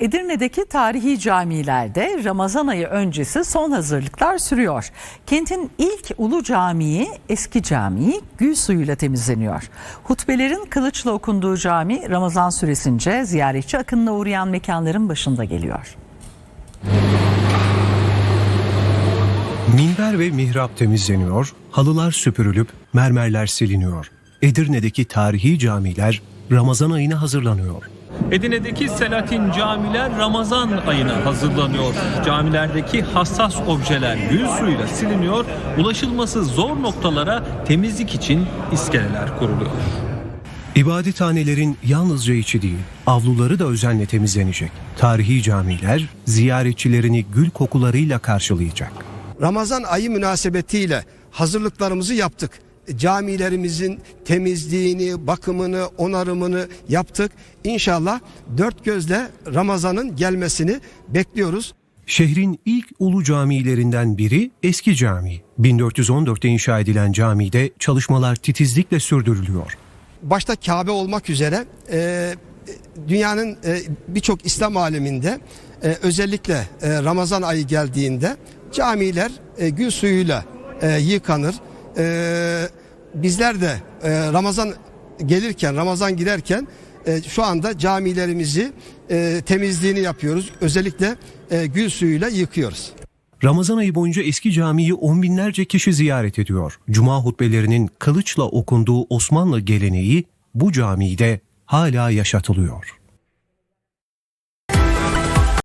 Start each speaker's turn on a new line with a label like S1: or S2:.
S1: Edirne'deki tarihi camilerde Ramazan ayı öncesi son hazırlıklar sürüyor. Kentin ilk ulu camii eski camii gül suyuyla temizleniyor. Hutbelerin kılıçla okunduğu cami Ramazan süresince ziyaretçi akınına uğrayan mekanların başında geliyor.
S2: Minber ve mihrap temizleniyor, halılar süpürülüp mermerler siliniyor. Edirne'deki tarihi camiler Ramazan ayına hazırlanıyor.
S3: Edirne'deki Selahattin camiler Ramazan ayına hazırlanıyor. Camilerdeki hassas objeler gül suyuyla siliniyor. Ulaşılması zor noktalara temizlik için iskeleler kuruluyor.
S2: İbadethanelerin yalnızca içi değil, avluları da özenle temizlenecek. Tarihi camiler ziyaretçilerini gül kokularıyla karşılayacak.
S4: Ramazan ayı münasebetiyle hazırlıklarımızı yaptık. Camilerimizin temizliğini, bakımını, onarımını yaptık. İnşallah dört gözle Ramazan'ın gelmesini bekliyoruz.
S2: Şehrin ilk ulu camilerinden biri Eski Cami. 1414'te inşa edilen camide çalışmalar titizlikle sürdürülüyor.
S4: Başta Kabe olmak üzere e, dünyanın e, birçok İslam aleminde e, özellikle e, Ramazan ayı geldiğinde camiler e, gül suyuyla e, yıkanır. E, bizler de e, Ramazan gelirken, Ramazan girerken e, şu anda camilerimizi e, temizliğini yapıyoruz. Özellikle e, gül suyuyla yıkıyoruz.
S2: Ramazan ayı boyunca eski camiyi on binlerce kişi ziyaret ediyor. Cuma hutbelerinin kılıçla okunduğu Osmanlı geleneği bu camide hala yaşatılıyor.